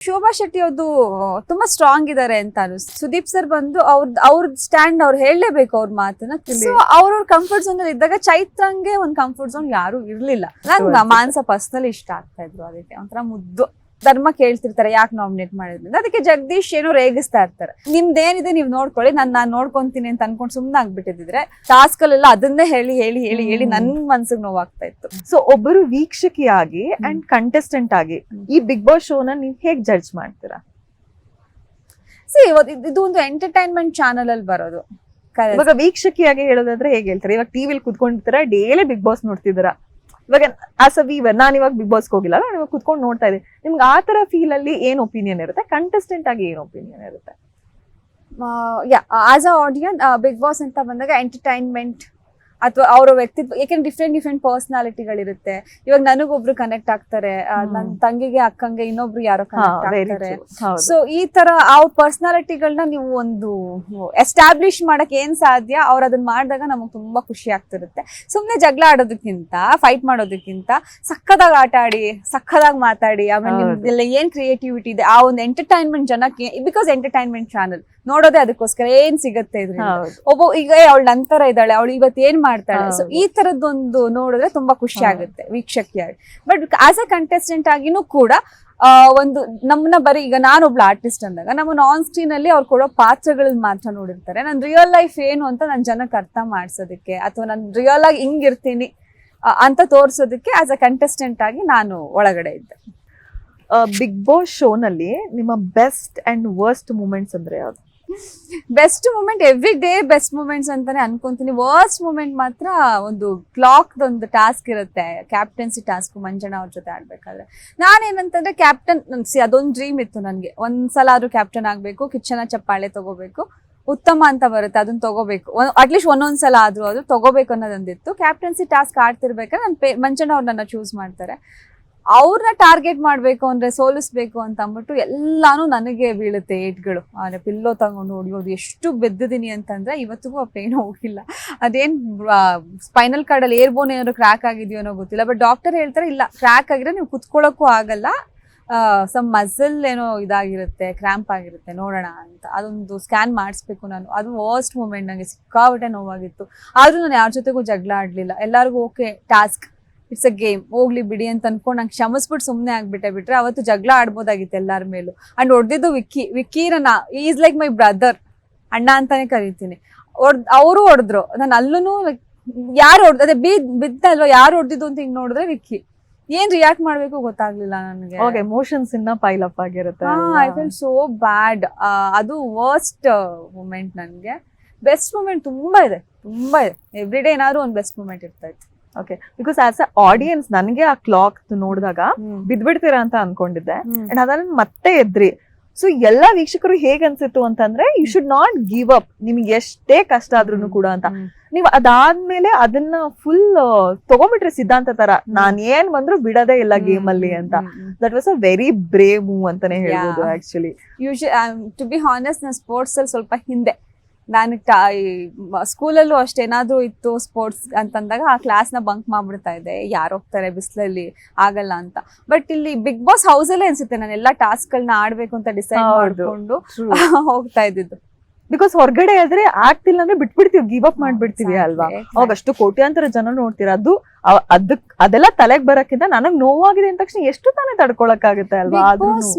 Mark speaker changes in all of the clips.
Speaker 1: ಶೋಭಾ ಶೆಟ್ಟಿ ಅವ್ರದ್ದು ತುಂಬಾ ಸ್ಟ್ರಾಂಗ್ ಇದಾರೆ ಅಂತ ಅನಿಸ್ತು ಸುದೀಪ್ ಸರ್ ಬಂದು ಅವ್ರ ಅವ್ರ ಸ್ಟ್ಯಾಂಡ್ ಅವ್ರು ಹೇಳಲೇಬೇಕು ಅವ್ರ ಮಾತನ್ನ ಸೊ ಅವ್ರವ್ರ ಕಂಫರ್ಟ್ ಝೋನ್ ಅಲ್ಲಿ ಇದ್ದಾಗ ಚೈತ್ರಂಗೆ ಒಂದ್ ಕಂಫರ್ಟ್ ಝೋನ್ ಯಾರು ಇರ್ಲಿಲ್ಲ. ನಂಗೆ ಮಾನಸ ಪರ್ಸನಲಿ ಇಷ್ಟ ಆಗ್ತಾ ಇದ್ರು ಅದಕ್ಕೆ ಒಂಥರ ಮುದ್ದು. ಧರ್ಮ ಕೇಳ್ತಿರ್ತಾರೆ ಯಾಕೆ ನಾಮಿನೇಟ್ ಮಾಡಿದ್ರಿಂದ? ಅದಕ್ಕೆ ಜಗದೀಶ್ ಏನೋ ರೇಗಿಸ್ತಾ ಇರ್ತಾರೆ. ನಿಮ್ದೇನಿದೆ ನೀವು ನೋಡ್ಕೊಳ್ಳಿ ನಾನು ನಾನು ನೋಡ್ಕೊಂತೀನಿ ಅಂತ ಅನ್ಕೊಂಡು ಸುಮ್ಮನೆ ಆಗ್ಬಿಟ್ಟಿದ್ರೆ ಟಾಸ್ಕಲ್ಲೆಲ್ಲ ಅದನ್ನೇ ಹೇಳಿ ಹೇಳಿ ಹೇಳಿ ಹೇಳಿ ನನ್ ಮನ್ಸಿಗೆ ನೋವಾಗ್ತಾ ಇತ್ತು.
Speaker 2: ಸೊ ಒಬ್ಬರು ವೀಕ್ಷಕಿಯಾಗಿ ಅಂಡ್ ಕಂಟೆಸ್ಟೆಂಟ್ ಆಗಿ ಈ ಬಿಗ್ ಬಾಸ್ ಶೋನ ನೀವು ಹೇಗ್ ಜಡ್ಜ್ ಮಾಡ್ತೀರಾ?
Speaker 1: ಸಿ ಇದು ಒಂದು ಎಂಟರ್ಟೈನ್ಮೆಂಟ್ ಚಾನಲ್ ಅಲ್ಲಿ ಬರೋದು.
Speaker 2: ಇವಾಗ ವೀಕ್ಷಕಿಯಾಗಿ ಹೇಳೋದಾದ್ರೆ ಹೇಗೆ ಹೇಳ್ತಾರೆ? ಇವಾಗ ಟಿವಿಲಿ ಕುತ್ಕೊಂಡಿರ್ತಾರ ಡೈಲಿ ಬಿಗ್ ಬಾಸ್ ನೋಡ್ತಿದ್ದೀರಾ? ಇವಾಗ ಆಸ್ ಅ ವೀವರ್ ನಾನು ಇವಾಗ ಬಿಗ್ ಬಾಸ್ಗೆ ಹೋಗಿಲ್ಲ ನಾನು ಇವಾಗ ಕುತ್ಕೊಂಡು ನೋಡ್ತಾ ಇದ್ದೀನಿ. ನಿಮ್ಗೆ ಆ ತರ ಫೀಲ್ ಅಲ್ಲಿ ಏನ್ ಒಪಿನಿಯನ್ ಇರುತ್ತೆ? ಕಂಟೆಸ್ಟೆಂಟ್ ಆಗಿ ಏನು ಒಪಿನಿಯನ್ ಇರುತ್ತೆ?
Speaker 1: Yeah as a audience Bigg Boss ಅಂತ ಬಂದಾಗ ಎಂಟರ್ಟೈನ್ಮೆಂಟ್ ಅಥವಾ ಅವರ ವ್ಯಕ್ತಿತ್ವ ಯಾಕೆಂದ್ರೆ ಡಿಫ್ರೆಂಟ್ ಡಿಫ್ರೆಂಟ್ ಪರ್ಸನಾಲಿಟಿಗಳಿರುತ್ತೆ ಇವಾಗ ನನಗೊಬ್ರು ಕನೆಕ್ಟ್ ಆಗ್ತಾರೆ ನನ್ನ ತಂಗಿಗೆ ಅಕ್ಕಂಗೆ ಇನ್ನೊಬ್ರು ಯಾರೋ ಕನೆಕ್ಟ್ ಆಗ್ತಾರೆ. ಸೊ ಈ ತರ ಅವ್ರ ಪರ್ಸನಾಲಿಟಿಗಳನ್ನ ನೀವು ಒಂದು ಎಸ್ಟಾಬ್ಲಿಷ್ ಮಾಡಕ್ ಏನ್ ಸಾಧ್ಯ? ಅವ್ರು ಅದನ್ನ ಮಾಡಿದಾಗ ನಮಗ್ ತುಂಬಾ ಖುಷಿ ಆಗ್ತಿರುತ್ತೆ. ಸುಮ್ನೆ ಜಗಳ ಆಡೋದಕ್ಕಿಂತ ಫೈಟ್ ಮಾಡೋದಕ್ಕಿಂತ ಸಕ್ಕದಾಗ ಆಟ ಆಡಿ ಸಕ್ಕದಾಗ ಮಾತಾಡಿ ಆಮೇಲೆ ಏನ್ ಕ್ರಿಯೇಟಿವಿಟಿ ಇದೆ? ಆ ಒಂದು ಎಂಟರ್ಟೈನ್ಮೆಂಟ್ ಜನಕ್ಕೆ ಬಿಕಾಸ್ ಎಂಟರ್ಟೈನ್ಮೆಂಟ್ ಚಾನಲ್ ನೋಡೋದೇ ಅದಕ್ಕೋಸ್ಕರ ಏನ್ ಸಿಗತ್ತೆ
Speaker 2: ಇದ್ರೆ
Speaker 1: ಒಬ್ಬ ಈಗ ಅವಳು ನಂತರ ಇದ್ದಾಳೆ ಅವಳು ಇವತ್ತು ಏನ್ ಮಾಡ್ತಾಳೆ. ಸೊ. ಈ ತರದೊಂದು ನೋಡಿದ್ರೆ ತುಂಬಾ ಖುಷಿ ಆಗುತ್ತೆ ವೀಕ್ಷಕಿಯಾಗಿ ಬಟ್ ಆಸ್ ಅ ಕಂಟೆಸ್ಟೆಂಟ್ ಆಗಿನೂ ಕೂಡ ಒಂದು ನಮ್ಮನ್ನ ಬರೀ ಈಗ ನಾನೊಬ್ಳು ಆರ್ಟಿಸ್ಟ್ ಅಂದಾಗ ನಮ್ಮನ್ನ ಆನ್ ಸ್ಕ್ರೀನ್ ಅಲ್ಲಿ ಅವ್ರು ಕೊಡೋ ಪಾತ್ರಗಳನ್ನ ಮಾತ್ರ ನೋಡಿರ್ತಾರೆ. ನನ್ ರಿಯಲ್ ಲೈಫ್ ಏನು ಅಂತ ನನ್ ಜನಕ್ಕೆ ಅರ್ಥ ಮಾಡ್ಸೋದಕ್ಕೆ ಅಥವಾ ನಾನು ರಿಯಲ್ ಆಗಿ ಹಿಂಗಿರ್ತೀನಿ ಇರ್ತೀನಿ ಅಂತ ತೋರ್ಸೋದಕ್ಕೆ ಆಸ್ ಅ ಕಂಟೆಸ್ಟೆಂಟ್ ಆಗಿ ನಾನು ಒಳಗಡೆ ಇದ್ದೆ.
Speaker 2: ಬಿಗ್ ಬಾಸ್ ಶೋನಲ್ಲಿ ನಿಮ್ಮ ಬೆಸ್ಟ್ ಅಂಡ್ ವರ್ಸ್ಟ್ ಮೂಮೆಂಟ್ಸ್ ಅಂದ್ರೆ ಯಾವ್ದು?
Speaker 1: Best moment every day best moments ಅಂತಾನೆ ಅನ್ಕೊಂತೀನಿ. ವರ್ಸ್ಟ್ ಮೂಮೆಂಟ್ ಮಾತ್ರ ಒಂದು ಕ್ಲಾಕ್ ಒಂದು ಟಾಸ್ಕ್ ಇರುತ್ತೆ. ಕ್ಯಾಪ್ಟನ್ಸಿ ಟಾಸ್ಕ್ ಮಂಜಣ್ಣ ಅವ್ರ ಜೊತೆ ಆಡ್ಬೇಕಾದ್ರೆ. ನಾನೇನಂತಂದ್ರೆ ಕ್ಯಾಪ್ಟನ್ ಸಿ ಅದೊಂದು ಡ್ರೀಮ್ ಇತ್ತು ನನಗೆ. ಒಂದ್ಸಲ ಆದ್ರೂ ಕ್ಯಾಪ್ಟನ್ ಆಗ್ಬೇಕು, ಕಿಚ್ಚನ ಚಪ್ಪಾಳೆ ತಗೋಬೇಕು, ಉತ್ತಮ ಅಂತ ಬರುತ್ತೆ ಅದನ್ನ ತಗೋಬೇಕು. ಅಟ್ಲೀಸ್ಟ್ ಒಂದೊಂದ್ಸಲ ಆದ್ರೂ ಅದು ತಗೋಬೇಕು ಅನ್ನೋದೊಂದಿತ್ತು. ಕ್ಯಾಪ್ಟನ್ಸಿ ಟಾಸ್ಕ್ ಆಡ್ತಿರ್ಬೇಕಾದ್ರೆ ನನ್ನ ಪೇ, ಮಂಜಣ್ಣ ಅವ್ರು ಚೂಸ್ ಮಾಡ್ತಾರೆ. ಅವ್ರನ್ನ ಟಾರ್ಗೆಟ್ ಮಾಡಬೇಕು ಅಂದ್ರೆ ಸೋಲಿಸ್ಬೇಕು ಅಂತ ಅಂದ್ಬಿಟ್ಟು ಎಲ್ಲಾನು ನನಗೆ ಬೀಳುತ್ತೆ ಏಟ್ಗಳು. ಆದರೆ ಪಿಲ್ಲೋ ತಗೊಂಡು ಹೊಡಿಯೋದು ಎಷ್ಟು ಬೆದ್ದಿದ್ದೀನಿ ಅಂತಂದ್ರೆ ಇವತ್ತಿಗೂ ಆ ಪೇನ್ ಹೋಗಿಲ್ಲ. ಅದೇನ್ ಸ್ಪೈನಲ್ ಕಾರ್ಡಲ್ಲಿ ಏರ್ಬೋನ್ ಏರ್ ಬೋನ್ ಏನಾದ್ರು ಕ್ರ್ಯಾಕ್ ಆಗಿದೆಯೋ ಅನ್ನೋ ಗೊತ್ತಿಲ್ಲ. ಬಟ್ ಡಾಕ್ಟರ್ ಹೇಳ್ತಾರೆ, ಇಲ್ಲ ಕ್ರ್ಯಾಕ್ ಆಗಿದ್ರೆ ನೀವು ಕುತ್ಕೊಳ್ಳೋಕ್ಕೂ ಆಗಲ್ಲ. ಸಮ್ ಮಸಲ್ ಏನೋ ಇದಾಗಿರುತ್ತೆ ಕ್ರ್ಯಾಂಪ್ ಆಗಿರುತ್ತೆ, ನೋಡೋಣ ಅಂತ. ಅದೊಂದು ಸ್ಕ್ಯಾನ್ ಮಾಡಿಸ್ಬೇಕು ನಾನು. ಅದು ವರ್ಸ್ಟ್ ಮೂಮೆಂಟ್ ನನಗೆ ಸಿಕ್ಕಾಬಿಟ್ಟೆ ನೋವಾಗಿತ್ತು. ಆದ್ರೂ ನಾನು ಯಾರ ಜೊತೆಗೂ ಜಗಳ ಆಡಲಿಲ್ಲ. ಎಲ್ಲರಿಗೂ okay task it's a game ಹೋಗ್ಲಿ ಬಿಡಿ ಅಂತ ಅನ್ಕೊಂಡು ನಂಗೆ ಕ್ಷಮಿಸ್ಬಿಟ್ಟು ಸುಮ್ಮನೆ ಆಗ್ಬಿಟ್ಟೆ. ಬಿಟ್ರೆ ಅವತ್ತು ಜಗಳ ಆಡ್ಬೋದಾಗಿತ್ತು ಎಲ್ಲರ ಮೇಲೂ. ಅಂಡ್ ಹೊಡೆದಿದ್ದು ವಿಕ್ಕಿ ವಿಕ್ಕಿ ನನ್ನ ಈಸ್ ಲೈಕ್ ಮೈ ಬ್ರದರ್ ಅಣ್ಣ ಅಂತಾನೆ ಕರಿತೀನಿ. ಹೊಡ್ ಅವರು ಹೊಡೆದ್ರು. ನಾನು ಅಲ್ಲೂ ಯಾರು ಹೊಡ್ದು ಅದೇ ಬೀದ್ ಬಿದ್ದಲ್ವಾ ಯಾರು ಹೊಡೆದಿದ್ದು ಅಂತ ಹಿಂಗ್ ನೋಡಿದ್ರೆ ವಿಕ್ಕಿ. ಏನ್ ರಿಯಾಕ್ಟ್ ಮಾಡ್ಬೇಕು ಗೊತ್ತಾಗ್ಲಿಲ್ಲ ನನಗೆ.
Speaker 2: ಓಕೆ ಎಮೋಷನ್ಸ್ ಇನ್ನ ಪೈಲ್ ಅಪ್ ಆಗಿರುತ್ತೆ
Speaker 1: ಐ ಫೀಲ್ ಸೋ ಬ್ಯಾಡ್ ಅದು ವರ್ಸ್ಟ್ ಮೂಮೆಂಟ್ ನನಗೆ. ಬೆಸ್ಟ್ ಮೂಮೆಂಟ್ ತುಂಬಾ ಇದೆ. ತುಂಬಾ ಇದೆ. ಎವ್ರಿ ಡೇ ಏನಾದ್ರು ಒಂದು ಬೆಸ್ಟ್ ಮೂಮೆಂಟ್ ಇರ್ತಾ ಇತ್ತು.
Speaker 2: Okay because as a audience ನನಗೆ ಆ ಕ್ಲಾಕ್ ನೋಡಿದಾಗ ಬಿದ್ಬಿಡ್ತೀರಾ ಅಂತ ಅನ್ಕೊಂಡಿದ್ದೆ. ಅಂಡ್ ಅದನ್ನ ಮತ್ತೆ ಎದ್ರಿ. ಸೊ ಎಲ್ಲಾ ವೀಕ್ಷಕರು ಹೇಗ್ ಅನ್ಸಿತ್ತು ಅಂತಂದ್ರೆ you should not give up ನಿಮ್ಗೆ ಎಷ್ಟೇ ಕಷ್ಟ ಆದ್ರೂ ಕೂಡ ಅಂತ. ನೀವು ಅದಾದ್ಮೇಲೆ ಅದನ್ನ ಫುಲ್ ತಗೊಂಡ್ಬಿಟ್ರಿ ಸಿದ್ಧಾಂತ ತರ. ನಾನ್ ಏನ್ ಬಂದ್ರು ಬಿಡದೇ ಇಲ್ಲ ಗೇಮ್ ಅಲ್ಲಿ ಅಂತ. That was a very brave move ಅಂತಾನೆ ಹೇಳ್ಬೋದು. Actually
Speaker 1: usually to be honest ನಾ ಸ್ಪೋರ್ಟ್ಸ್ ಅಲ್ಲಿ ಸ್ವಲ್ಪ ಹಿಂದೆ. ನಾನು ಸ್ಕೂಲಲ್ಲೂ ಅಷ್ಟೇ ಏನಾದ್ರೂ ಇತ್ತು ಸ್ಪೋರ್ಟ್ಸ್ ಅಂತಂದಾಗ ಆ ಕ್ಲಾಸ್ನ ಬಂಕ್ ಮಾಡ್ಬಿಡ್ತಾ ಇದ್ದೆ. ಯಾರು ಹೋಗ್ತಾರೆ ಬಿಸಿಲಲ್ಲಿ? ಆಗಲ್ಲ ಅಂತ. ಬಟ್ ಇಲ್ಲಿ ಬಿಗ್ ಬಾಸ್ ಹೌಸಲ್ಲೇ ಅನ್ಸುತ್ತೆ. ನಾನು ಎಲ್ಲ ಟಾಸ್ಕ್ಗಳನ್ನ ಆಡ್ಬೇಕು ಅಂತ ಡಿಸೈಡ್. ಮಾಡ್ಕೊಂಡು ಹೋಗ್ತಾ ಇದ್ದಿದ್ದು.
Speaker 2: ಬಿಕಾಸ್ ಹೊರಗಡೆ ಆದ್ರೆ ಆಗ್ತಿಲ್ಲ ಅಂದ್ರೆ ಬಿಟ್ಬಿಡ್ತೀವಿ ಗಿವ್ ಅಪ್ ಮಾಡ್ಬಿಡ್ತೀವಿ ಅಲ್ವಾ. ಅವಾಗ ಅಷ್ಟು ಕೋಟ್ಯಾಂತರ ಜನ ನೋಡ್ತೀರಾ ಅದು ಅದಕ್ ಅದೆಲ್ಲ ತಲೆಗ್ ಬರಕ್ಕಿಂತ ನನಗ್ ನೋವಾಗಿದೆ ಅಂದ ತಕ್ಷಣ ಎಷ್ಟು ತಾನೇ ತಡ್ಕೊಳಕ್ಕಾಗುತ್ತೆ ಅಲ್ವಾ?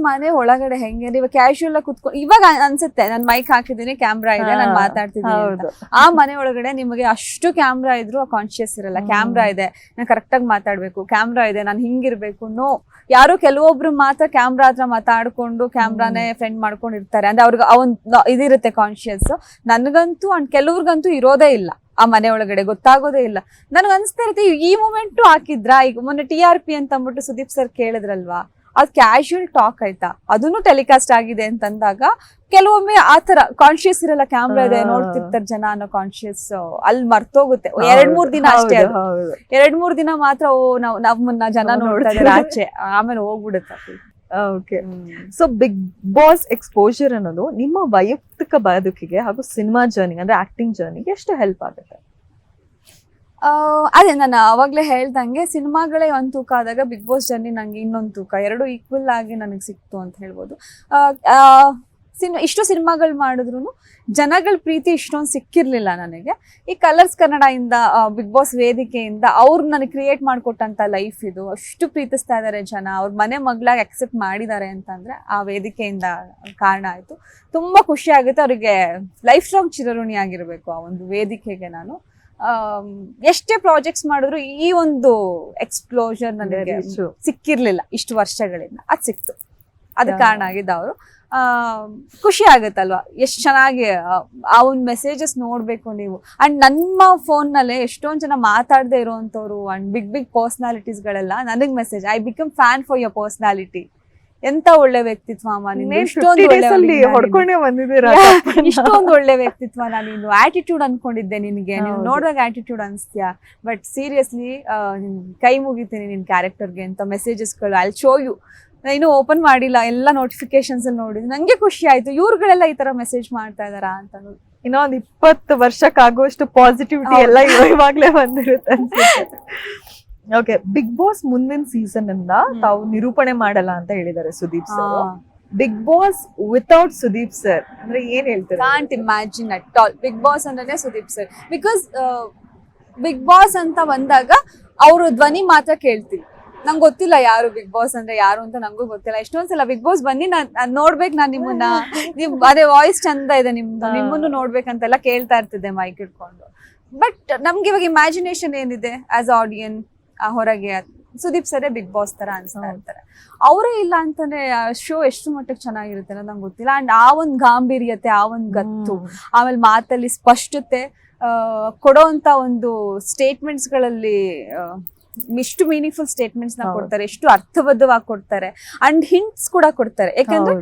Speaker 1: ಮನೆ ಒಳಗಡೆ ಹೆಂಗೆ? ಇವಾಗ ಕ್ಯಾಶುಯಲ್ ಆಗಿ ಕುತ್ಕೊಂಡು ಇವಾಗ ಅನ್ಸುತ್ತೆ ನಾನು ಮೈಕ್ ಹಾಕಿದೀನಿ ಕ್ಯಾಮ್ರಾ ಇದೆ ನಾನು ಮಾತಾಡ್ತಿದ್ದೀನಿ. ಆ ಮನೆ ಒಳಗಡೆ ನಿಮಗೆ ಅಷ್ಟು ಕ್ಯಾಮ್ರಾ ಇದ್ರು ಆ ಕಾನ್ಶಿಯಸ್ ಇರಲ್ಲ. ಕ್ಯಾಮ್ರಾ ಇದೆ ನಾನು ಕರೆಕ್ಟಾಗಿ ಮಾತಾಡ್ಬೇಕು. ಕ್ಯಾಮ್ರಾ ಇದೆ ನಾನು ಹಿಂಗಿರ್ಬೇಕು. ನೋ ಯಾರು ಕೆಲವೊಬ್ರು ಮಾತ್ರ ಕ್ಯಾಮ್ರಾ ಹತ್ರ ಮಾತಾಡ್ಕೊಂಡು ಕ್ಯಾಮ್ರಾನೇ ಫ್ರೆಂಡ್ ಮಾಡ್ಕೊಂಡಿರ್ತಾರೆ. ಅಂದ್ರೆ ಅವ್ರಿಗೆ ಅವನ್ ಇದಿರುತ್ತೆ ಕಾನ್ಶಿಯಸ್ ನನಗಂತೂ ಅಂಡ್ ಕೆಲವ್ರಿಗಂತೂ ಇರೋದೇ ಇಲ್ಲ. ಆ ಮನೆ ಒಳಗಡೆ ಗೊತ್ತಾಗೋದೇ ಇಲ್ಲ. ನನಗೆ ಅನ್ಸ್ತಾ ಇರುತ್ತೆ ಈ ಮೂಮೆಂಟು ಹಾಕಿದ್ರಾ? ಈಗ ಮೊನ್ನೆ ಟಿ ಆರ್ ಪಿ ಅಂತ ಅಂದ್ಬಿಟ್ಟು ಸುದೀಪ್ ಸರ್ ಕೇಳಿದ್ರಲ್ವಾ? ಅದು ಕ್ಯಾಶುಯಲ್ ಟಾಕ್ ಆಯ್ತಾ? ಅದನ್ನು ಟೆಲಿಕಾಸ್ಟ್ ಆಗಿದೆ ಅಂತಂದಾಗ ಕೆಲವೊಮ್ಮೆ ಆ ತರ ಕಾನ್ಶಿಯಸ್ ಇರಲ್ಲ ಕ್ಯಾಮ್ರಾ ಇದೆ ನೋಡ್ತಿರ್ತಾರೆ ಜನ ಅನ್ನೋ ಕಾನ್ಶಿಯಸ್ ಅಲ್ಲಿ ಮರ್ತೋಗುತ್ತೆ. ಎರಡ್ ಮೂರ್ ದಿನ ಅಷ್ಟೇ. ಎರಡ್ ಮೂರ್ ದಿನ ಮಾತ್ರ ಓ ನಾವ್ ನಮ್ಮನ್ನ ಜನ ನೋಡ್ತಾ ಇದಾರೆ. ಆಚೆ. ಆಮೇಲೆ ಹೋಗ್ಬಿಡುತ್ತೆ
Speaker 2: okay so Bigg Boss exposure ಅನ್ನೋದು ನಿಮ್ಮ ವೈಯಕ್ತಿಕ ಬದುಕಿಗೆ ಹಾಗೂ ಸಿನಿಮಾ ಜರ್ನಿ ಅಂದ್ರೆ ಆಕ್ಟಿಂಗ್ ಜರ್ನಿಗೆ ಎಷ್ಟು ಹೆಲ್ಪ್ ಆಗುತ್ತೆ?
Speaker 1: ಆ, ಅದೇ ನಾನು ಅವಾಗಲೇ ಹೇಳ್ದಂಗೆ ಸಿನಿಮಾಗಳೇ ಒಂದು ತೂಕ ಆದಾಗ ಬಿಗ್ ಬಾಸ್ ಜರ್ನಿ ನನಗೆ ಇನ್ನೊಂದು ತೂಕ. ಎರಡು ಈಕ್ವಲ್ ಆಗಿ ನನಗೆ ಸಿಕ್ತು ಅಂತ ಹೇಳ್ಬೋದು. ಸಿನ್ ಇಷ್ಟು ಸಿನಿಮಾಗಳು ಮಾಡಿದ್ರು ಜನಗಳ ಪ್ರೀತಿ ಇಷ್ಟೊಂದು ಸಿಕ್ಕಿರ್ಲಿಲ್ಲ ನನಗೆ. ಈ ಕಲರ್ಸ್ ಕನ್ನಡದಿಂದ ಬಿಗ್ ಬಾಸ್ ವೇದಿಕೆಯಿಂದ ಅವ್ರು ನನಗೆ ಕ್ರಿಯೇಟ್ ಮಾಡಿಕೊಟ್ಟಂತ ಲೈಫ್ ಇದು. ಅಷ್ಟು ಪ್ರೀತಿಸ್ತಾ ಇದ್ದಾರೆ ಜನ. ಅವ್ರ ಮನೆ ಮಗಳಾಗಿ ಅಕ್ಸೆಪ್ಟ್ ಮಾಡಿದ್ದಾರೆ ಅಂತಂದ್ರೆ ಆ ವೇದಿಕೆಯಿಂದ ಕಾರಣ ಆಯ್ತು. ತುಂಬಾ ಖುಷಿ ಆಗುತ್ತೆ. ಅವರಿಗೆ ಲೈಫ್ ಸ್ಟ್ರಾಂಗ್ ಚಿರಋಣಿ ಆಗಿರ್ಬೇಕು ಆ ಒಂದು ವೇದಿಕೆಗೆ ನಾನು. ಎಷ್ಟೇ ಪ್ರಾಜೆಕ್ಟ್ಸ್ ಮಾಡಿದ್ರು ಈ ಒಂದು ಎಕ್ಸ್ಪ್ಲೋಜರ್ ನನಗೆ
Speaker 2: ಸಿಕ್ಕಿರಲಿಲ್ಲ
Speaker 1: ಸಿಕ್ಕಿರ್ಲಿಲ್ಲ ಇಷ್ಟು ವರ್ಷಗಳಿಂದ. ಅದು ಸಿಕ್ತು. ಅದು ಕಾರಣ ಆಗಿದ್ದ ಅವರು. ಖುಷಿ ಆಗುತ್ತಲ್ವಾ? ಎಷ್ಟು ಚೆನ್ನಾಗಿ ಆ, ಒಂದು ಮೆಸೇಜಸ್ ನೋಡ್ಬೇಕು ನೀವು. ಅಂಡ್ ನಮ್ಮ ಫೋನ್ ನಲ್ಲೇ ಎಷ್ಟೊಂದ್ ಜನ ಮಾತಾಡದೆ ಇರೋವಂಥವ್ರು ಅಂಡ್ ಬಿಗ್ ಬಿಗ್ ಪರ್ಸನಾಲಿಟೀಸ್ಗಳೆಲ್ಲ ನನಗೆ message I become fan for your personality ಎಂತ ಒಳ್ಳೆ ವ್ಯಕ್ತಿತ್ವ ಇಷ್ಟೊಂದು
Speaker 2: 50
Speaker 1: ಒಳ್ಳೆ ವ್ಯಕ್ತಿತ್ವ ನಾನು. ಆಟಿಟ್ಯೂಡ್ ಅನ್ಕೊಂಡಿದ್ದೆ ನಿನ್ಗೆ.
Speaker 2: ನೀವು.
Speaker 1: ನೋಡಿದಾಗ ಆಟಿಟ್ಯೂಡ್ ಅನ್ಸ್ತೀಯಾ? ಬಟ್ ಸೀರಿಯಸ್ಲಿ ಕೈ ಮುಗಿತೀನಿ ನಿನ್ ಕ್ಯಾರೆಕ್ಟರ್ಗೆ ಅಂತ ಮೆಸೇಜಸ್ಗಳು ಐ ಶೋ ಯು ಇನ್ನು ಓಪನ್ ಮಾಡಿಲ್ಲ ಎಲ್ಲ ನೋಟಿಫಿಕೇಶನ್ಸ್ ಅಲ್ಲಿ ನೋಡಿದ್ವಿ ನಂಗೆ ಖುಷಿ ಆಯ್ತು ಇವ್ರುಗಳೆಲ್ಲ ಈ ತರ ಮೆಸೇಜ್ ಮಾಡ್ತಾ ಇದಾರಾ ಅಂತ.
Speaker 2: ಇನ್ನೊಂದ್ ಇಪ್ಪತ್ತು ವರ್ಷಕ್ಕಾಗುವಷ್ಟು ಪಾಸಿಟಿವಿಟಿ. ಎಲ್ಲ ಇವಾಗ್ಲೇ ಬಂದಿರುತ್ತೆ ಓಕೆ ಬಿಗ್ ಬಾಸ್ ಮುಂದಿನ ಸೀಸನ್ ಇಂದ. ತಾವು ನಿರೂಪಣೆ ಮಾಡಲ್ಲ ಅಂತ ಹೇಳಿದ್ದಾರೆ Sudeep sir. Bigg Boss without Sudeep sir ಅಂದ್ರೆ ಏನ್ ಹೇಳ್ತಾರೆ
Speaker 1: can't imagine at all Bigg Boss ಅಂದ್ರೆ Sudeep sir because Bigg Boss ಅಂತ ಬಂದಾಗ ಅವರು ಧ್ವನಿ ಮಾತ್ರ ಕೇಳ್ತೀವಿ ನಂಗೆ ಗೊತ್ತಿಲ್ಲ ಯಾರು ಬಿಗ್ ಬಾಸ್ ಅಂದ್ರೆ ಯಾರು ಅಂತ ನಂಗೂ ಗೊತ್ತಿಲ್ಲ. ಎಷ್ಟೊಂದ್ಸಲ ಬಿಗ್ ಬಾಸ್ ಬನ್ನಿ ನಾನ್ ನೋಡ್ಬೇಕು ನಾನ್ ನಿಮ್ಮನ್ನ. ನಿಮ್ ಅದೇ ವಾಯ್ಸ್ ಚಂದ ಇದೆ ನಿಮ್ದು. ನಿಮ್ಮನ್ನು ನೋಡ್ಬೇಕಂತೆಲ್ಲ ಕೇಳ್ತಾ ಇರ್ತಿದ್ದೆ ಮೈಕ್ ಇಟ್ಕೊಂಡು ಬಟ್ ನಮ್ಗೆ ಇವಾಗ ಇಮ್ಯಾಜಿನೇಷನ್ ಏನಿದೆ ಆಸ್ ಆಡಿಯನ್ ಹೊರಗೆ ಸುದೀಪ್ ಸರೇ ಬಿಗ್ ಬಾಸ್ ತರ ಅನ್ಸ್ತಾ. ಇರ್ತಾರೆ. ಅವರೇ ಇಲ್ಲ ಅಂತಂದ್ರೆ ಶೋ ಎಷ್ಟು ಮಟ್ಟಕ್ಕೆ ಚೆನ್ನಾಗಿರುತ್ತೆ ಅನ್ನೋದು ನಂಗೆ ಗೊತ್ತಿಲ್ಲ. ಅಂಡ್ ಆ ಒಂದು ಗಾಂಭೀರ್ಯತೆ ಆ ಒಂದು ಗತ್ತು ಆಮೇಲೆ ಮಾತಲ್ಲಿ ಸ್ಪಷ್ಟತೆ ಕೊಡೋ ಅಂತ ಒಂದು ಸ್ಟೇಟ್ಮೆಂಟ್ಸ್ ಇಷ್ಟು ಮೀನಿಂಗ್ಫುಲ್
Speaker 2: ಸ್ಟೇಟ್ಮೆಂಟ್ಸ್ನ
Speaker 1: ಕೊಡ್ತಾರೆ ಎಷ್ಟು ಅರ್ಥಬದ್ಧವಾಗಿ ಕೊಡ್ತಾರೆ ಅಂಡ್ ಹಿಂಟ್ಸ್ ಕೂಡ ಕೊಡ್ತಾರೆ. ಯಾಕಂದ್ರೆ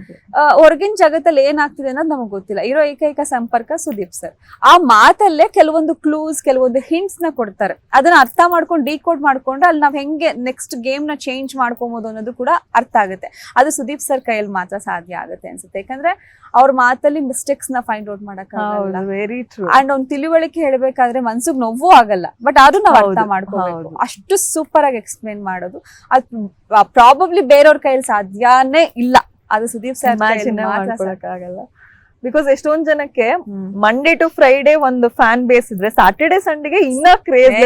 Speaker 1: ಹೊರಗಿನ ಜಗತ್ತಲ್ಲಿ ಏನಾಗ್ತಿದೆ ಅನ್ನೋದು ನಮಗೆ ಗೊತ್ತಿಲ್ಲ. ಇರೋ ಏಕೈಕ ಸಂಪರ್ಕ ಸುದೀಪ್ ಸರ್. ಆ ಮಾತಲ್ಲೇ ಕೆಲವೊಂದು ಕ್ಲೂಸ್ ಕೆಲವೊಂದು ಹಿಂಟ್ಸ್ನ ಕೊಡ್ತಾರೆ. ಅದನ್ನ ಅರ್ಥ ಮಾಡ್ಕೊಂಡು ಡಿಕೋಡ್ ಮಾಡ್ಕೊಂಡ್ರೆ ಅಲ್ಲಿ ನಾವ್ ಹೆಂಗೆ ನೆಕ್ಸ್ಟ್ ಗೇಮ್ನ ಚೇಂಜ್ ಮಾಡ್ಕೊಬೋದು ಅನ್ನೋದು ಕೂಡ ಅರ್ಥ ಆಗುತ್ತೆ. ಅದು ಸುದೀಪ್ ಸರ್ ಕೈಯಲ್ಲಿ ಮಾತ್ರ ಸಾಧ್ಯ ಆಗುತ್ತೆ ಅನ್ಸುತ್ತೆ. ಯಾಕಂದ್ರೆ ಅವ್ರ ಮಾತಲ್ಲಿ ಮಿಸ್ಟೇಕ್ಸ್ನ ಫೈಂಡ್ ಔಟ್ ಮಾಡಕ್
Speaker 2: ವೆರಿ ಟ್ರೂ
Speaker 1: ಅಂಡ್ ಒಂದ್ ತಿಳುವಳಿಕೆ ಹೇಳ್ಬೇಕಾದ್ರೆ ಮನ್ಸಿಗೆ ನೋವು ಆಗಲ್ಲ ಬಟ್ ಅದು ನಾವು ಅರ್ಥ ಮಾಡ್ಕೋಬೇಕು. ಅಷ್ಟು ಸೂಪರ್ ಆಗಿ ಎಕ್ಸ್ಪ್ಲೇನ್ ಮಾಡೋದು. ಅದ್ ಪ್ರಾಬಬ್ಲಿ ಬೇರೆಯವ್ರ ಕೈಯಲ್ಲಿ ಸಾಧ್ಯನೇ ಇಲ್ಲ. ಅದು ಸುದೀಪ್ ಸರ್
Speaker 2: ಆಗಲ್ಲ. ಬಿಕಾಸ್ ಎಷ್ಟೊಂದ್ ಜನಕ್ಕೆ ಮಂಡೇ ಟು ಫ್ರೈಡೆ ಒಂದು ಫ್ಯಾನ್ ಬೇಸ್ ಇದ್ರೆ ಸಾಟರ್ಡೆ ಸಂಡೆಗೆ ಇನ್ನ ಕ್ರೇಜ್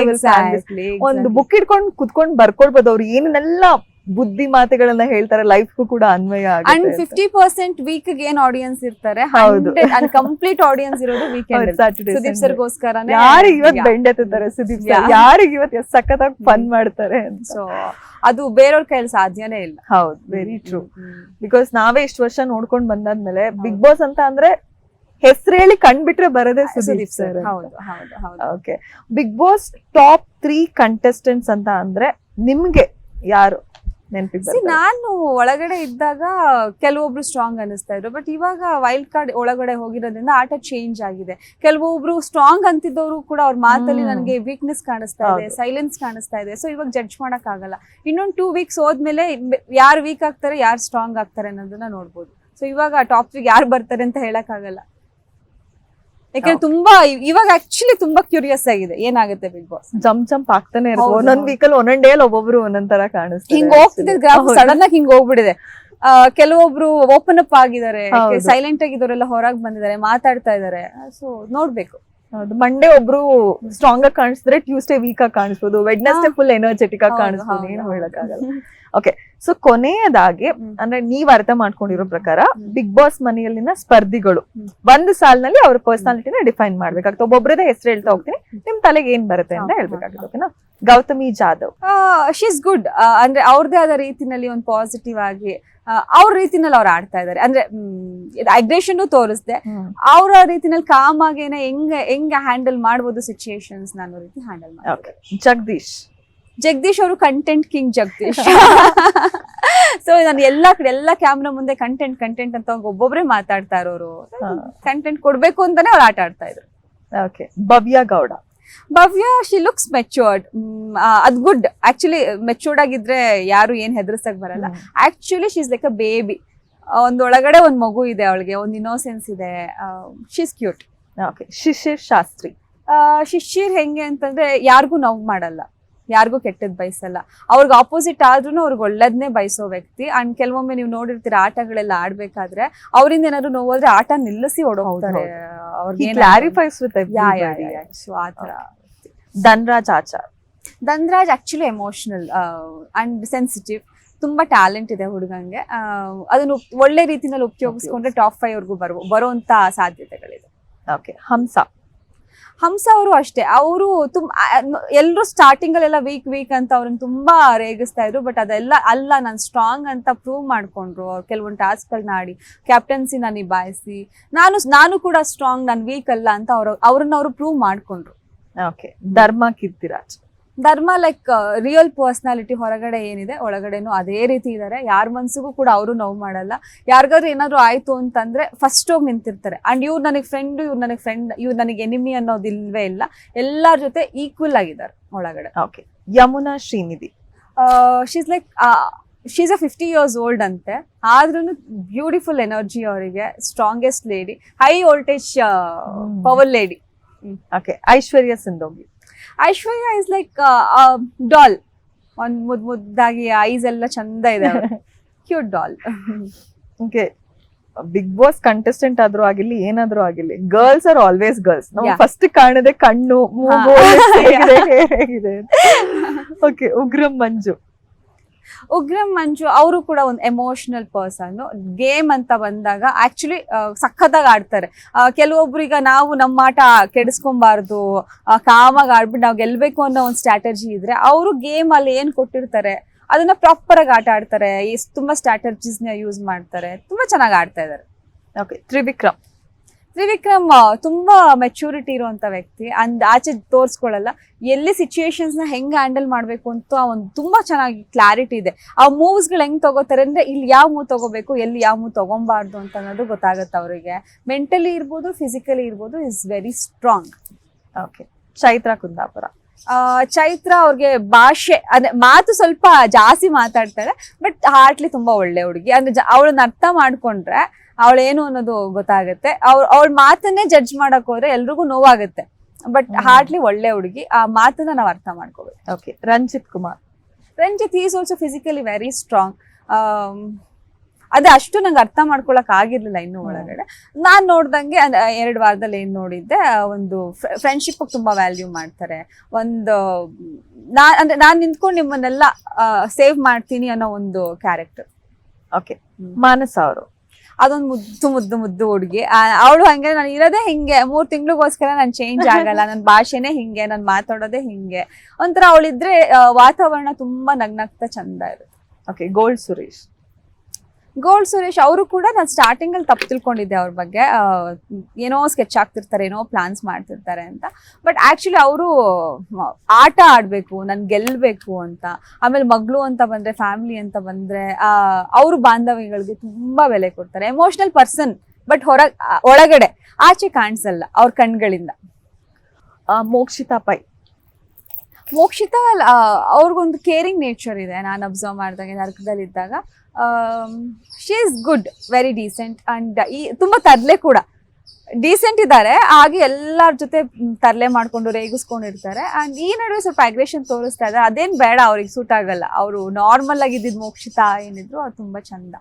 Speaker 2: ಒಂದು ಬುಕ್ ಇಟ್ಕೊಂಡು ಕುತ್ಕೊಂಡು ಬರ್ಕೊಳ್ಬೋದು ಅವ್ರು ಏನೆಲ್ಲ ಬುದ್ಧಿ ಮಾತುಗಳನ್ನ ಹೇಳ್ತಾರೆ ಲೈಫ್ಗೂ ಕೂಡ ಅನ್ವಯ
Speaker 1: ಅಂಡ್. ಫಿಫ್ಟಿ ಪರ್ಸೆಂಟ್ ವೀಕ್ ಏನ್ ಆಡಿಯನ್ಸ್ ಇರ್ತಾರೆ?
Speaker 2: ಹೌದು.
Speaker 1: ಅಂಡ್ ಕಂಪ್ಲೀಟ್ ಆಡಿಯನ್ಸ್ ಇರೋದು ವೀಕೆಂಡ್ ಸುದೀಪ್
Speaker 2: ಸರ್
Speaker 1: ಗೋಸ್ಕರ
Speaker 2: ಯಾರಿಗೆ ಇವತ್ ಬೆಂಡೆತ್ತಿದ್ದಾರೆ ಸುದೀಪ್ ಸರ್. ಯಾರಿಗೆ ಇವತ್ ಸಖತ್ತಾಗಿ ಫನ್ ಮಾಡ್ತಾರೆ
Speaker 1: ಸೊ ಅದು ಬೇರೆಯವ್ರ ಕೈಯಲ್ಲಿ ಸಾಧ್ಯನೇ ಇಲ್ಲ.
Speaker 2: ಹೌದು ವೆರಿ ಟ್ರೂ ಬಿಕಾಸ್ ನಾವೇ ಇಷ್ಟು ವರ್ಷ ನೋಡ್ಕೊಂಡ್ ಬಂದಾದ್ಮೇಲೆ ಬಿಗ್ ಬಾಸ್ ಅಂತ ಅಂದ್ರೆ ಹೆಸರು ಹೇಳಿ ಕಂಡ್ಬಿಟ್ರೆ ಬರೋದೇ Sudeep sir okay Bigg Boss top three contestants ಅಂತ ಅಂದ್ರೆ ನಿಮ್ಗೆ ಯಾರು? ನೆನಪಿಗೆ
Speaker 1: ನಾನು ಒಳಗಡೆ ಇದ್ದಾಗ ಕೆಲವೊಬ್ರು ಸ್ಟ್ರಾಂಗ್ ಅನಿಸ್ತಾ ಇದ್ರು. ಬಟ್ ಇವಾಗ ವೈಲ್ಡ್ ಕಾರ್ಡ್ ಒಳಗಡೆ ಹೋಗಿರೋದ್ರಿಂದ ಆಟ ಚೇಂಜ್ ಆಗಿದೆ. ಕೆಲವೊಬ್ರು ಸ್ಟ್ರಾಂಗ್ ಅಂತಿದ್ದವರು ಕೂಡ ಅವ್ರ ಮಾತಲ್ಲಿ. ನನಗೆ ವೀಕ್ನೆಸ್ ಕಾಣಿಸ್ತಾ ಇದೆ. ಸೈಲೆನ್ಸ್ ಕಾಣಿಸ್ತಾ ಇದೆ. ಸೊ ಇವಾಗ ಜಡ್ಜ್ ಮಾಡಕ್ ಆಗಲ್ಲ. ಇನ್ನೊಂದು ಟೂ ವೀಕ್ಸ್ ಹೋದ್ಮೇಲೆ ಯಾರು ವೀಕ್ ಆಗ್ತಾರೆ ಯಾರು ಸ್ಟ್ರಾಂಗ್ ಆಗ್ತಾರೆ ಅನ್ನೋದನ್ನ ನೋಡ್ಬೋದು. ಸೊ ಇವಾಗ ಟಾಪ್ ಯಾರು ಬರ್ತಾರೆ ಅಂತ ಹೇಳಕ್ ಆಗಲ್ಲ. ಯಾಕಂದ್ರೆ ತುಂಬಾ ಇವಾಗ ಆಕ್ಚುಲಿ ತುಂಬಾ ಕ್ಯೂರಿಯಸ್ ಆಗಿದೆ. ಏನಾಗುತ್ತೆ ಬಿಗ್ ಬಾಸ್
Speaker 2: ಜಂಪ್ ಜಂಪ್ ಆಗ್ತಾನೆ ಇರುತ್ತೆ.
Speaker 1: ಹೌದು,
Speaker 2: ಒಂದೊಂದ್
Speaker 1: ವೀಕ್
Speaker 2: ವೀಕಲ್ ಒಂದೊಂದ್ ಡೇ ಒಬ್ಬೊಬ್ರು ಒಂದೊಂದ್ ತರ ಕಾಣಿಸ್ತಾರೆ
Speaker 1: ಹಿಂಗ್ ಹೋಗ್ತಿದ್ದ ಗ್ರಾಫ್ ಸಡನ್ ಆಗಿ ಹಿಂಗ್ ಹೋಗ್ಬಿಡಿದೆ ಕೆಲವೊಬ್ರು ಓಪನ್ ಅಪ್ ಆಗಿದ್ದಾರೆ.
Speaker 2: ಸೈಲೆಂಟ್
Speaker 1: ಸೈಲೆಂಟ್ ಆಗಿದ್ದವರೆಲ್ಲ ಹೊರಗ್ ಬಂದಿದ್ದಾರೆ ಮಾತಾಡ್ತಾ ಇದಾರೆ ಸೊ ನೋಡ್ಬೇಕು.
Speaker 2: ಹೌದು. ಮಂಡೇ ಒಬ್ರು ಸ್ಟ್ರಾಂಗ್ ಆಗಿ ಕಾಣಿಸಿದ್ರೆ ಟ್ಯೂಸ್ಡೇ ವೀಕ್ ಆಗಿ ಕಾಣಿಸ್ಬೋದು. ವೆಡ್ನೆಸ್ಡೇ ಫುಲ್ ಎನರ್ಜೆಟಿಕ್ ಆಗಿ ಕಾಣಿಸ್ಬೋದು. ಏನು
Speaker 1: ಹೌದು.
Speaker 2: ಹೇಳಕ್ಕಾಗಲ್ಲ ಸೊ ಕೊನೆಯದಾಗಿ ಅಂದ್ರೆ ನೀವ್ ಅರ್ಥ ಮಾಡ್ಕೊಂಡಿರೋ ಪ್ರಕಾರ. ಬಿಗ್ ಬಾಸ್ ಮನೆಯಲ್ಲಿನ ಸ್ಪರ್ಧಿಗಳು. ಒಂದು ಸಾಲಿನಲ್ಲಿ ಅವ್ರ ಪರ್ಸನಾಲಿಟಿನ ಡಿಫೈನ್ ಮಾಡ್ಬೇಕಾಗ್ತದೆ ಒಬ್ಬೊಬ್ಬರದ ಹೆಸರು ಹೇಳ್ತಾ ಹೋಗ್ತೀನಿ. ನಿಮ್ ತಲೆಗೆ ಏನ್ ಬರುತ್ತೆ ಅಂತ
Speaker 1: ಹೇಳ್ಬೇಕಾಗ್ತದೆ
Speaker 2: ಹೇಳ್ಬೇಕಾಗುತ್ತೆ ಓಕೆನಾ ಗೌತಮಿ ಜಾಧವ್.
Speaker 1: ಶೀಸ್ ಗುಡ್ ಅಂದ್ರೆ ಅವ್ರದೇ ಆದ ರೀತಿನಲ್ಲಿ ಒಂದು ಪಾಸಿಟಿವ್ ಆಗಿ ಅವ್ರ ರೀತಿನಲ್ಲಿ ಅವ್ರು ಆಡ್ತಾ ಇದಾರೆ. ಅಂದ್ರೆ ಅಗ್ರೆಷನ್ ತೋರಿಸ್ದೆ. ಅವ್ರ ರೀತಿನಲ್ಲಿ ಕಾಮ್ ಆಗೇನೆ ಹೆಂಗ್ ಹೆಂಗ್ ಹ್ಯಾಂಡಲ್ ಮಾಡ್ಬೋದು ಸಿಚುಯೇಷನ್ಸ್ ನಾನು ರೀತಿ ಹ್ಯಾಂಡಲ್
Speaker 2: ಮಾಡ್ತೀನಿ. ಜಗದೀಶ್.
Speaker 1: ಜಗದೀಶ್ ಅವರು ಕಂಟೆಂಟ್ ಕಿಂಗ್ ಜಗದೀಶ್. ಸೊ ನಾನು ಎಲ್ಲಾ ಕಡೆ ಎಲ್ಲಾ ಕ್ಯಾಮ್ರಾ ಮುಂದೆ ಕಂಟೆಂಟ್ ಕಂಟೆಂಟ್ ಅಂತ ಒಬ್ಬೊಬ್ಬರೇ ಮಾತಾಡ್ತಾ ಇರೋರು. ಕಂಟೆಂಟ್ ಕೊಡ್ಬೇಕು ಅಂತಾನೆ ಅವ್ರು ಆಟ ಆಡ್ತಾ ಇದ್ರು.
Speaker 2: Okay Bhavya Gowda.
Speaker 1: Bhavya she looks matured ಅದ್ ಗುಡ್ ಆಕ್ಚುಲಿ ಮೆಚೂರ್ಡ್ ಆಗಿದ್ರೆ ಯಾರು ಏನ್ ಹೆದರ್ಸಕ್ ಬರಲ್ಲ. Actually she's like a baby ಒಂದ್ ಒಳಗಡೆ ಒಂದ್ ಮಗು ಇದೆ ಅವಳಿಗೆ ಒಂದ್ ಇನ್ನೋಸೆನ್ಸ್ ಇದೆ. She's cute
Speaker 2: okay Shishir Shastry.
Speaker 1: Shishir ಹೆಂಗೆ ಅಂತಂದ್ರೆ ಯಾರಿಗೂ ನೋವು ಮಾಡಲ್ಲ. ಯಾರಿಗೂ ಕೆಟ್ಟದ್ ಬಯಸಲ್ಲ. ಅವ್ರಿಗೆ ಆಪೋಸಿಟ್ ಆದ್ರೂ ಅವ್ರಿಗೆ ಒಳ್ಳೇದನ್ನೇ ಬಯಸೋ ವ್ಯಕ್ತಿ. ಅಂಡ್ ಕೆಲವೊಮ್ಮೆ ನೀವು ನೋಡಿರ್ತೀರ ಆಟಗಳೆಲ್ಲ ಆಡ್ಬೇಕಾದ್ರೆ ಅವರಿಂದ ಏನಾದ್ರು ನೋವಾದ್ರೆ ಆಟ ನಿಲ್ಲಿಸಿ ಓಡೋಗ್ತಾರೆ.
Speaker 2: Clarifies
Speaker 1: so
Speaker 2: Dhanraj Achar.
Speaker 1: Dhanraj actually emotional and sensitive ತುಂಬಾ ಟ್ಯಾಲೆಂಟ್ ಇದೆ ಹುಡುಗಂಗೆ. ಅದನ್ನ ಒಳ್ಳೆ ರೀತಿನಲ್ಲಿ ಉಪಯೋಗಿಸ್ಕೊಂಡ್ರೆ ಟಾಪ್ ಫೈವ್ ಅವ್ರಿಗೂ ಬರೋ ಬರುವಂತ ಸಾಧ್ಯತೆಗಳಿದೆ.
Speaker 2: ಓಕೆ ಹಂಸ.
Speaker 1: ಹಂಸ ಅವರು ಅಷ್ಟೇ. ಅವರು ತುಂಬ ಎಲ್ಲರೂ ಸ್ಟಾರ್ಟಿಂಗ್ ಅಲ್ಲೆಲ್ಲ ವೀಕ್ ವೀಕ್ ಅಂತ ಅವ್ರನ್ನ ತುಂಬಾ ರೇಗಿಸ್ತಾ ಇದ್ರು ಬಟ್ ಅದೆಲ್ಲ ಅಲ್ಲ. ನಾನು ಸ್ಟ್ರಾಂಗ್ ಅಂತ ಪ್ರೂವ್ ಮಾಡ್ಕೊಂಡ್ರು ಅವ್ರು. ಕೆಲವೊಂದು ಟಾಸ್ಕ್ಗಳನ್ನ ಆಡಿ ಕ್ಯಾಪ್ಟನ್ಸಿನ ನಿಭಾಯಿಸಿ, ನಾನು ನಾನು ಕೂಡ ಸ್ಟ್ರಾಂಗ್ ನಾನು ವೀಕ್ ಅಲ್ಲ ಅಂತ ಅವ್ರ ಅವ್ರನ್ನ ಅವರು ಪ್ರೂವ್ ಮಾಡ್ಕೊಂಡ್ರು.
Speaker 2: ಓಕೆ ಧರ್ಮ ಕೀರ್ತಿರಾಜ್
Speaker 1: ಧರ್ಮ ಲೈಕ್ ರಿಯಲ್ ಪರ್ಸ್ನಾಲಿಟಿ ಹೊರಗಡೆ ಏನಿದೆ ಒಳಗಡೆನೂ ಅದೇ ರೀತಿ ಇದ್ದಾರೆ ಯಾರ ಮನ್ಸಿಗೂ ಕೂಡ ಅವರು ನೋವು ಮಾಡಲ್ಲ. ಯಾರಿಗಾದ್ರೂ ಏನಾದ್ರು ಆಯ್ತು ಅಂತಂದ್ರೆ ಫಸ್ಟ್ ಹೋಗಿ ನಿಂತಿರ್ತಾರೆ. ಅಂಡ್ ಇವ್ರು ನನಗೆ ಫ್ರೆಂಡ್ ಇವ್ರು ನನಗೆ ಫ್ರೆಂಡ್ ಇವ್ರು ನನಗೆ ಎನಿಮಿ ಅನ್ನೋದು ಇಲ್ವೇ ಇಲ್ಲ. ಎಲ್ಲರ ಜೊತೆ ಈಕ್ವಲ್ ಆಗಿದ್ದಾರೆ ಒಳಗಡೆ.
Speaker 2: Okay Yamuna Srinidhi.
Speaker 1: She's like she's a fifty years old ಅಂತೆ. ಆದ್ರೂ ಬ್ಯೂಟಿಫುಲ್ ಎನರ್ಜಿ ಅವರಿಗೆ strongest lady high voltage power lady
Speaker 2: okay Aishwarya Sindhogi.
Speaker 1: Aishwarya is like doll ಒಂದ್ ಮುದ್ ಮುದ್ದಾಗಿ ಐಸ್ ಎಲ್ಲ ಚಂದ ಇದೆ cute doll
Speaker 2: okay Bigg Boss contestant ಆದ್ರೂ ಆಗಿರ್ಲಿ ಏನಾದ್ರೂ ಆಗಿರ್ಲಿ ಗರ್ಲ್ಸ್ ಆರ್ ಆಲ್ವೇಸ್ ಗರ್ಲ್ಸ್ ನಾವು. ಫಸ್ಟ್ ಕಾಣದೆ ಕಣ್ಣು ಮೂಗು ಹೇಗಿದೆ ಓಕೆ ಉಗ್ರಂ ಮಂಜು.
Speaker 1: ಉಗ್ರಂ ಮಂಜು ಅವರು ಕೂಡ ಒಂದು ಎಮೋಷನಲ್ ಪರ್ಸನ್ ಗೇಮ್ ಅಂತ ಬಂದಾಗ ಆಕ್ಚುಲಿ ಸಖತ್ತಾಗಿ ಆಡ್ತಾರೆ. ಆ, ಕೆಲವೊಬ್ರು ಈಗ ನಾವು ನಮ್ಮ ಆಟ ಕೆಡಿಸ್ಕೊಬಾರ್ದು ಕಾಮಾಗಿ ಆಡ್ಬಿಟ್ಟು ನಾವು ಗೆಲ್ಬೇಕು ಅನ್ನೋ ಒಂದು ಸ್ಟ್ರಾಟಜಿ ಇದ್ರೆ ಅವರು ಗೇಮ್ ಅಲ್ಲಿ ಏನ್ ಕೊಟ್ಟಿರ್ತಾರೆ ಅದನ್ನ ಪ್ರಾಪರ್ ಆಗಿ ಆಟ ಆಡ್ತಾರೆ. ತುಂಬಾ ಸ್ಟ್ರಾಟಜೀಸ್ನ ಯೂಸ್ ಮಾಡ್ತಾರೆ. ತುಂಬಾ ಚೆನ್ನಾಗಿ ಆಡ್ತಾ ಇದ್ದಾರೆ
Speaker 2: ಓಕೆ ತ್ರಿವಿಕ್ರಮ್.
Speaker 1: ತ್ರಿವಿಕ್ರಮ್ ತುಂಬಾ ಮೆಚೂರಿಟಿ ಇರುವಂತ ವ್ಯಕ್ತಿ. ಅಂದ್ ಆಚೆ ತೋರಿಸ್ಕೊಳ್ಳಲ್ಲ ಎಲ್ಲಿ ಸಿಚುಯೇಷನ್ಸ್ನ ಹೆಂಗ್ ಹ್ಯಾಂಡಲ್ ಮಾಡ್ಬೇಕು ಅಂತ ಒಂದು ತುಂಬಾ ಚೆನ್ನಾಗಿ ಕ್ಲಾರಿಟಿ ಇದೆ. ಆ ಮೂವ್ಸ್ಗಳು ಹೆಂಗ್ ತಗೋತಾರೆ ಅಂದ್ರೆ, ಇಲ್ಲಿ ಯಾವ ಮೂವ್ ತಗೋಬೇಕು, ಎಲ್ಲಿ ಯಾವ ಮೂವ್ ತಗೊಬಾರ್ದು ಅಂತ ಅನ್ನೋದು ಗೊತ್ತಾಗುತ್ತೆ ಅವರಿಗೆ. ಮೆಂಟಲಿ ಇರ್ಬೋದು ಫಿಸಿಕಲಿ ಇರ್ಬೋದು is very strong
Speaker 2: okay Chaitra Kundapura.
Speaker 1: Chaitra ಅವ್ರಿಗೆ ಭಾಷೆ, ಅಂದ್ರೆ ಮಾತು ಸ್ವಲ್ಪ ಜಾಸ್ತಿ ಮಾತಾಡ್ತಾಳೆ ಬಟ್ ಹಾರ್ಟ್ಲಿ ತುಂಬಾ ಒಳ್ಳೆ ಹುಡುಗಿ. ಅಂದ್ರೆ ಅವಳನ್ನ ಅರ್ಥ ಮಾಡ್ಕೊಂಡ್ರೆ ಅವಳೇನು ಅನ್ನೋದು ಗೊತ್ತಾಗುತ್ತೆ. ಅವ್ಳ ಅವಳ ಮಾತನ್ನೇ ಜಡ್ಜ್ ಮಾಡಕ್ ಹೋದ್ರೆ ಎಲ್ರಿಗೂ ನೋವಾಗುತ್ತೆ. ಬಟ್ ಹಾರ್ಡ್ಲಿ ಒಳ್ಳೆ ಹುಡುಗಿ ಆ ಮಾತನ್ನ ನಾವು ಅರ್ಥ ಮಾಡ್ಕೋಬೇಕು.
Speaker 2: Okay Ranjith Kumar.
Speaker 1: Ranjith is also physically very strong ಅದೇ ಅಷ್ಟು ನಂಗೆ ಅರ್ಥ ಮಾಡ್ಕೊಳಕ್ ಆಗಿರ್ಲಿಲ್ಲ ಇನ್ನು ಒಳಗಡೆ. ನಾನು ನೋಡ್ದಂಗೆ ಎರಡು ವಾರದಲ್ಲಿ ಏನ್ ನೋಡಿದ್ದೆ ಒಂದು ಫ್ರೆಂಡ್ಶಿಪ್ ತುಂಬಾ ವ್ಯಾಲ್ಯೂ ಮಾಡ್ತಾರೆ. ಒಂದು ನಾ ಅಂದ್ರೆ ನಾನು ನಿಂತ್ಕೊಂಡು ನಿಮ್ಮನ್ನೆಲ್ಲ ಸೇವ್ ಮಾಡ್ತೀನಿ ಅನ್ನೋ ಒಂದು ಕ್ಯಾರೆಕ್ಟರ್
Speaker 2: ಓಕೆ ಮಾನಸ ಅವರು.
Speaker 1: ಅದೊಂದು ಮುದ್ದು ಮುದ್ದು ಮುದ್ದು ಹುಡುಗಿ. ಅವಳು ಹಂಗೆ, ನಾನು ಇರೋದೇ ಹಿಂಗೆ. ಮೂರ್ ತಿಂಗಳಿಗೋಸ್ಕರ ನಾನು ಚೇಂಜ್ ಆಗಲ್ಲ. ನನ್ನ ಭಾಷೆನೇ ಹಿಂಗೆ, ನಾನು ಮಾತಾಡೋದೇ ಹಿಂಗೆ. ಒಂಥರ ಅವಳಿದ್ರೆ ವಾತಾವರಣ ತುಂಬಾ ನಗ್ನಗ್ತಾ ಚಂದ ಇರುತ್ತೆ.
Speaker 2: Okay gold Suresh
Speaker 1: gold Suresh ಅವರು ಕೂಡ ನಾನು ಸ್ಟಾರ್ಟಿಂಗ್ ಅಲ್ಲಿ ತಪ್ಪು ತಿಳ್ಕೊಂಡಿದ್ದೆ ಅವ್ರ ಬಗ್ಗೆ. ಏನೋ ಸ್ಕೆಚ್ ಆಗ್ತಿರ್ತಾರೆ ಏನೋ ಪ್ಲಾನ್ಸ್ ಮಾಡ್ತಿರ್ತಾರೆ ಅಂತ. ಬಟ್ ಆಕ್ಚುಲಿ ಅವರು ಆಟ ಆಡ್ಬೇಕು ನನ್ ಗೆಲ್ಬೇಕು ಅಂತ. ಆಮೇಲೆ ಮಗಳು ಅಂತ ಬಂದ್ರೆ ಫ್ಯಾಮಿಲಿ ಅಂತ ಬಂದ್ರೆ ಅವ್ರ ಬಾಂಧವ್ಯಗಳಿಗೆ ತುಂಬಾ ಬೆಲೆ ಕೊಡ್ತಾರೆ. ಎಮೋಷನಲ್ ಪರ್ಸನ್ ಬಟ್ ಹೊರ ಒಳಗಡೆ ಆಚೆ ಕಾಣಿಸಲ್ಲ ಅವ್ರ ಕಣ್ಗಳಿಂದ.
Speaker 2: ಮೋಕ್ಷಿತಾ ಪೈ.
Speaker 1: ಮೋಕ್ಷಿತಾ ಅವ್ರಿಗೊಂದು ಕೇರಿಂಗ್ ನೇಚರ್ ಇದೆ. ನಾನು ಅಬ್ಸರ್ವ್ ಮಾಡಿದಾಗ ನರಕದಲ್ಲಿ ಇದ್ದಾಗ she is good very decent and ಈ ತುಂಬ ತರಲೆ ಕೂಡ. ಡೀಸೆಂಟ್ ಇದ್ದಾರೆ, ಹಾಗೆ ಎಲ್ಲರ ಜೊತೆ ತರಲೆ ಮಾಡಿಕೊಂಡು ಮಾಡ್ಕೊಂಡು ರೇಗಿಸ್ಕೊಂಡಿರ್ತಾರೆ. ಆ್ಯಂಡ್ ಈ ನಡುವೆ ಸ್ವಲ್ಪ ಅಗ್ರೆಷನ್ ತೋರಿಸ್ತಾ ಇದ್ದಾರೆ. ಅದೇನು ಬೇಡ, ಅವ್ರಿಗೆ ಸೂಟ್ ಆಗಲ್ಲ. ಅವರು ನಾರ್ಮಲ್ ಆಗಿದ್ದಿದ್ದು ಮೋಕ್ಷಿತ ಏನಿದ್ರು, ಅದು ತುಂಬ ಚಂದ.